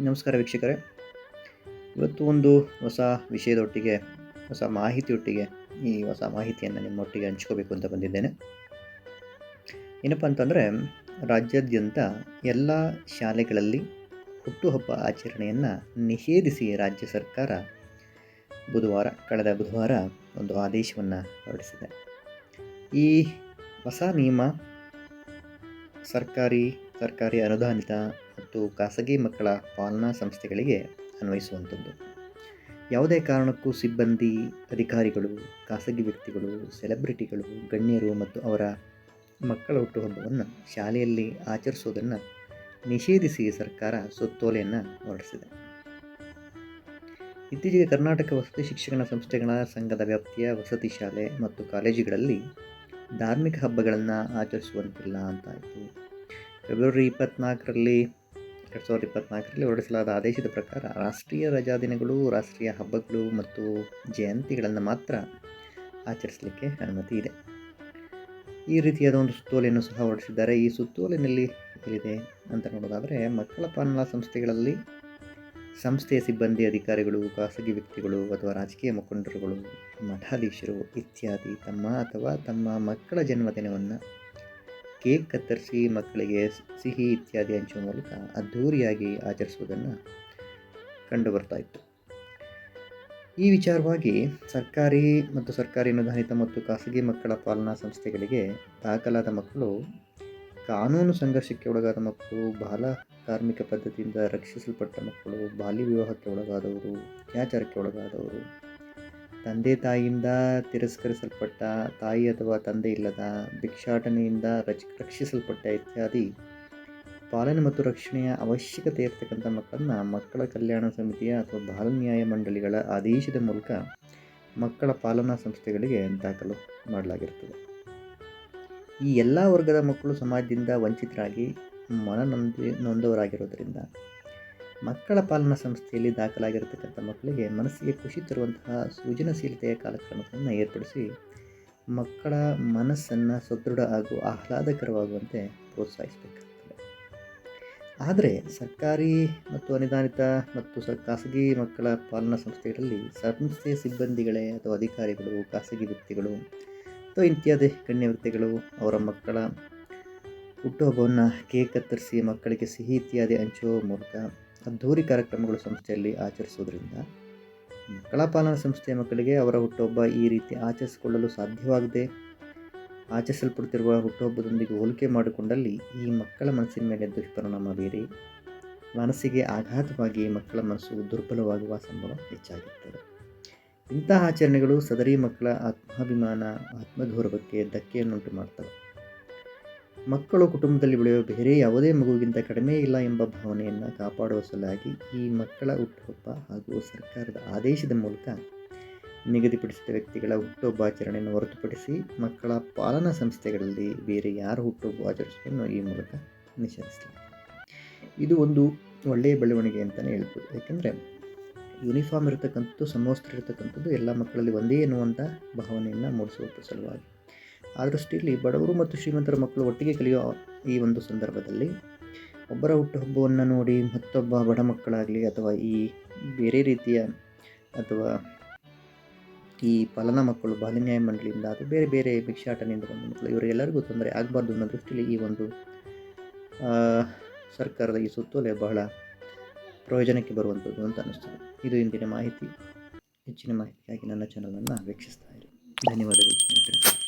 ನಮಸ್ಕಾರ ವೀಕ್ಷಕರೇ. ಇವತ್ತು ಒಂದು ಹೊಸ ವಿಷಯದೊಟ್ಟಿಗೆ, ಹೊಸ ಮಾಹಿತಿಯೊಟ್ಟಿಗೆ, ಈ ಹೊಸ ಮಾಹಿತಿಯನ್ನು ನಿಮ್ಮೊಟ್ಟಿಗೆ ಹಂಚ್ಕೋಬೇಕು ಅಂತ ಬಂದಿದ್ದೇನೆ. ಏನಪ್ಪ ಅಂತಂದರೆ, ರಾಜ್ಯಾದ್ಯಂತ ಎಲ್ಲ ಶಾಲೆಗಳಲ್ಲಿ ಹುಟ್ಟುಹಬ್ಬ ಆಚರಣೆಯನ್ನು ನಿಷೇಧಿಸಿ ರಾಜ್ಯ ಸರ್ಕಾರ ಬುಧವಾರ, ಕಳೆದ ಬುಧವಾರ ಒಂದು ಆದೇಶವನ್ನು ಹೊರಡಿಸಿದೆ. ಈ ಹೊಸ ನಿಯಮ ಸರ್ಕಾರಿ ಸರ್ಕಾರಿ ಅನುದಾನಿತ ಮತ್ತು ಖಾಸಗಿ ಮಕ್ಕಳ ಪಾಲನಾ ಸಂಸ್ಥೆಗಳಿಗೆ ಅನ್ವಯಿಸುವಂಥದ್ದು. ಯಾವುದೇ ಕಾರಣಕ್ಕೂ ಸಿಬ್ಬಂದಿ, ಅಧಿಕಾರಿಗಳು, ಖಾಸಗಿ ವ್ಯಕ್ತಿಗಳು, ಸೆಲೆಬ್ರಿಟಿಗಳು, ಗಣ್ಯರು ಮತ್ತು ಅವರ ಮಕ್ಕಳ ಹುಟ್ಟುಹಬ್ಬವನ್ನು ಶಾಲೆಯಲ್ಲಿ ಆಚರಿಸುವುದನ್ನು ನಿಷೇಧಿಸಿ ಸರ್ಕಾರ ಸುತ್ತೋಲೆಯನ್ನು ಹೊರಡಿಸಿದೆ. ಇತ್ತೀಚೆಗೆ ಕರ್ನಾಟಕ ವಸತಿ ಶಿಕ್ಷಣ ಸಂಸ್ಥೆಗಳ ಸಂಘದ ವ್ಯಾಪ್ತಿಯ ವಸತಿ ಶಾಲೆ ಮತ್ತು ಕಾಲೇಜುಗಳಲ್ಲಿ ಧಾರ್ಮಿಕ ಹಬ್ಬಗಳನ್ನು ಆಚರಿಸುವಂತಿಲ್ಲ ಅಂತಾಯಿತು ಫೆಬ್ರವರಿ ಇಪ್ಪತ್ತ್ನಾಲ್ಕರಲ್ಲಿ ಎರಡು ಸಾವಿರದ ಇಪ್ಪತ್ತ್ನಾಲ್ಕರಲ್ಲಿ ಹೊರಡಿಸಲಾದ ಆದೇಶದ ಪ್ರಕಾರ ರಾಷ್ಟ್ರೀಯ ರಜಾದಿನಗಳು ರಾಷ್ಟ್ರೀಯ ಹಬ್ಬಗಳು ಮತ್ತು ಜಯಂತಿಗಳನ್ನು ಮಾತ್ರ ಆಚರಿಸಲಿಕ್ಕೆ ಅನುಮತಿ ಇದೆ. ಈ ರೀತಿಯಾದ ಒಂದು ಸುತ್ತೋಲೆಯನ್ನು ಸಹ ಹೊರಡಿಸಿದ್ದಾರೆ. ಈ ಸುತ್ತೋಲಿನಲ್ಲಿ ಏನಿದೆ ಅಂತ ನೋಡೋದಾದರೆ, ಮಕ್ಕಳ ಪಾಲನಾ ಸಂಸ್ಥೆಗಳಲ್ಲಿ ಸಂಸ್ಥೆಯ ಸಿಬ್ಬಂದಿ ಅಧಿಕಾರಿಗಳು, ಖಾಸಗಿ ವ್ಯಕ್ತಿಗಳು ಅಥವಾ ರಾಜಕೀಯ ಮುಖಂಡರುಗಳು, ಮಠಾಧೀಶರು ಇತ್ಯಾದಿ ತಮ್ಮ ಅಥವಾ ತಮ್ಮ ಮಕ್ಕಳ ಜನ್ಮದಿನವನ್ನು ಕೇಕ್ ಕತ್ತರಿಸಿ ಮಕ್ಕಳಿಗೆ ಸಿಹಿ ಇತ್ಯಾದಿ ಹಂಚುವ ಮೂಲಕ ಅದ್ಧೂರಿಯಾಗಿ ಆಚರಿಸುವುದನ್ನು ಕಂಡು ಇತ್ತು. ಈ ವಿಚಾರವಾಗಿ ಸರ್ಕಾರಿ ಮತ್ತು ಸರ್ಕಾರಿ ಅನುದಾನಿತ ಮತ್ತು ಖಾಸಗಿ ಮಕ್ಕಳ ಪಾಲನಾ ಸಂಸ್ಥೆಗಳಿಗೆ ದಾಖಲಾದ ಮಕ್ಕಳು ಕಾನೂನು ಸಂಘರ್ಷಕ್ಕೆ ಒಳಗಾದ ಮಕ್ಕಳು, ಬಾಲ ಕಾರ್ಮಿಕ ಪದ್ಧತಿಯಿಂದ ರಕ್ಷಿಸಲ್ಪಟ್ಟ ಮಕ್ಕಳು, ಬಾಲ್ಯ ವಿವಾಹಕ್ಕೆ ಒಳಗಾದವರು, ಅತ್ಯಾಚಾರಕ್ಕೆ ಒಳಗಾದವರು ತಂದೆ ತಾಯಿಯಿಂದ ತಿರಸ್ಕರಿಸಲ್ಪಟ್ಟ ತಾಯಿ ಅಥವಾ ತಂದೆ ಇಲ್ಲದ ಭಿಕ್ಷಾಟನೆಯಿಂದ ರಚ್, ರಕ್ಷಿಸಲ್ಪಟ್ಟ ಇತ್ಯಾದಿ ಪಾಲನೆ ಮತ್ತು ರಕ್ಷಣೆಯ ಅವಶ್ಯಕತೆ ಇರತಕ್ಕಂಥ ಮಕ್ಕಳನ್ನು ಮಕ್ಕಳ ಕಲ್ಯಾಣ ಸಮಿತಿಯ ಅಥವಾ ಬಾಲ ನ್ಯಾಯ ಮಂಡಳಿಗಳ ಆದೇಶದ ಮೂಲಕ ಮಕ್ಕಳ ಪಾಲನಾ ಸಂಸ್ಥೆಗಳಿಗೆ ದಾಖಲು ಮಾಡಲಾಗಿರ್ತದೆ ಈ ಎಲ್ಲ ವರ್ಗದ ಮಕ್ಕಳು ಸಮಾಜದಿಂದ ವಂಚಿತರಾಗಿ ಮನನೊಂದಿ ನೊಂದವರಾಗಿರೋದರಿಂದ ಮಕ್ಕಳ ಪಾಲನಾ ಸಂಸ್ಥೆಯಲ್ಲಿ ದಾಖಲಾಗಿರತಕ್ಕಂಥ ಮಕ್ಕಳಿಗೆ ಮನಸ್ಸಿಗೆ ಖುಷಿ ತರುವಂತಹ ಸೃಜನಶೀಲತೆಯ ಕಾರ್ಯಕ್ರಮಗಳನ್ನು ಏರ್ಪಡಿಸಿ ಮಕ್ಕಳ ಮನಸ್ಸನ್ನು ಸದೃಢ ಹಾಗೂ ಆಹ್ಲಾದಕರವಾಗುವಂತೆ ಪ್ರೋತ್ಸಾಹಿಸಬೇಕಾಗ್ತದೆ. ಆದರೆ ಸರ್ಕಾರಿ ಮತ್ತು ಅನುದಾನಿತ ಮತ್ತು ಸ ಖಾಸಗಿ ಮಕ್ಕಳ ಪಾಲನಾ ಸಂಸ್ಥೆಗಳಲ್ಲಿ ಸಂಸ್ಥೆಯ ಸಿಬ್ಬಂದಿಗಳೇ ಅಥವಾ ಅಧಿಕಾರಿಗಳು, ಖಾಸಗಿ ವ್ಯಕ್ತಿಗಳು ಅಥವಾ ಇತ್ಯಾದಿ ಗಣ್ಯ ವ್ಯಕ್ತಿಗಳು ಅವರ ಮಕ್ಕಳ ಹುಟ್ಟುಹಬ್ಬವನ್ನು ಕೇಕ್ ಕತ್ತರಿಸಿ ಮಕ್ಕಳಿಗೆ ಸಿಹಿ ಇತ್ಯಾದಿ ಹಂಚುವ ಮೂಲಕ ಅದ್ಧೂರಿ ಕಾರ್ಯಕ್ರಮಗಳು ಸಂಸ್ಥೆಯಲ್ಲಿ ಆಚರಿಸುವುದರಿಂದ ಮಕ್ಕಳ ಪಾಲನಾ ಸಂಸ್ಥೆಯ ಮಕ್ಕಳಿಗೆ ಅವರ ಹುಟ್ಟುಹಬ್ಬ ಈ ರೀತಿ ಆಚರಿಸಿಕೊಳ್ಳಲು ಸಾಧ್ಯವಾಗದೆ ಆಚರಿಸಲ್ಪಡುತ್ತಿರುವ ಹುಟ್ಟುಹಬ್ಬದೊಂದಿಗೆ ಹೋಲಿಕೆ ಮಾಡಿಕೊಂಡಲ್ಲಿ ಈ ಮಕ್ಕಳ ಮನಸ್ಸಿನ ಮೇಲೆ ದುಷ್ಪರಿಣಾಮ ಬೀರಿ ಮನಸ್ಸಿಗೆ ಆಘಾತವಾಗಿ ಮಕ್ಕಳ ಮನಸ್ಸು ದುರ್ಬಲವಾಗುವ ಸಂಭವ ಹೆಚ್ಚಾಗಿರುತ್ತದೆ. ಇಂತಹ ಆಚರಣೆಗಳು ಸದರಿ ಮಕ್ಕಳ ಆತ್ಮಾಭಿಮಾನ, ಆತ್ಮಗೌರವಕ್ಕೆ ಧಕ್ಕೆಯನ್ನುಂಟು ಮಾಡ್ತವೆ ಮಕ್ಕಳು ಕುಟುಂಬದಲ್ಲಿ ಬೆಳೆಯುವ ಬೇರೆ ಯಾವುದೇ ಮಗುವಿಗಿಂತ ಕಡಿಮೆ ಇಲ್ಲ ಎಂಬ ಭಾವನೆಯನ್ನು ಕಾಪಾಡುವ ಸಲುವಾಗಿ ಈ ಮಕ್ಕಳ ಹುಟ್ಟುಹಬ್ಬ ಹಾಗೂ ಸರ್ಕಾರದ ಆದೇಶದ ಮೂಲಕ ನಿಗದಿಪಡಿಸಿದ ವ್ಯಕ್ತಿಗಳ ಹುಟ್ಟುಹಬ್ಬ ಆಚರಣೆಯನ್ನು ಹೊರತುಪಡಿಸಿ ಮಕ್ಕಳ ಪಾಲನಾ ಸಂಸ್ಥೆಗಳಲ್ಲಿ ಬೇರೆ ಯಾರು ಹುಟ್ಟುಹಬ್ಬ ಆಚರಿಸುವುದನ್ನು ಈ ಮೂಲಕ ನಿಷೇಧಿಸಲಾಗಿದೆ. ಇದು ಒಂದು ಒಳ್ಳೆಯ ಬೆಳವಣಿಗೆ ಅಂತಲೇ ಹೇಳ್ಬೋದು. ಯಾಕೆಂದರೆ ಯೂನಿಫಾರ್ಮ್ ಇರತಕ್ಕಂಥದ್ದು, ಸಮವಸ್ತ್ರ ಇರತಕ್ಕಂಥದ್ದು ಎಲ್ಲ ಮಕ್ಕಳಲ್ಲಿ ಒಂದೇ ಎನ್ನುವಂಥ ಭಾವನೆಯನ್ನು ಮೂಡಿಸುವಂಥ ಸಲುವಾಗಿ. ದೃಷ್ಟಿಯಲ್ಲಿ ಬಡವರು ಮತ್ತು ಶ್ರೀಮಂತರ ಮಕ್ಕಳು ಒಟ್ಟಿಗೆ ಕಲಿಯೋ ಈ ಒಂದು ಸಂದರ್ಭದಲ್ಲಿ ಒಬ್ಬರ ಹುಟ್ಟುಹಬ್ಬವನ್ನು ನೋಡಿ ಮತ್ತೊಬ್ಬ ಬಡ ಮಕ್ಕಳಾಗಲಿ ಅಥವಾ ಈ ಬೇರೆ ರೀತಿಯ ಅಥವಾ ಈ ಪಾಲನಾ ಮಕ್ಕಳು ಬಾಲನ್ಯಾಯ ಮಂಡಳಿಯಿಂದ ಅಥವಾ ಬೇರೆ ಬೇರೆ ಭಿಕ್ಷಾಟನೆಯಿಂದ ಬಂದ ಮಕ್ಕಳು ಇವರೆಲ್ಲರಿಗೂ ತೊಂದರೆ ಆಗಬಾರ್ದು ಅನ್ನೋ ದೃಷ್ಟಿಯಲ್ಲಿ ಈ ಒಂದು ಸರ್ಕಾರದ ಈ ಸುತ್ತೋಲೆ ಬಹಳ ಪ್ರಯೋಜನಕ್ಕೆ ಬರುವಂಥದ್ದು ಅಂತ ಅನ್ನಿಸ್ತದೆ. ಇದು ಇಂದಿನ ಮಾಹಿತಿ. ಹೆಚ್ಚಿನ ಮಾಹಿತಿಗಾಗಿ ನನ್ನ ಚಾನಲನ್ನು ವೀಕ್ಷಿಸ್ತಾ ಇರಿ. ಧನ್ಯವಾದಗಳು ಸ್ನೇಹಿತರೆ.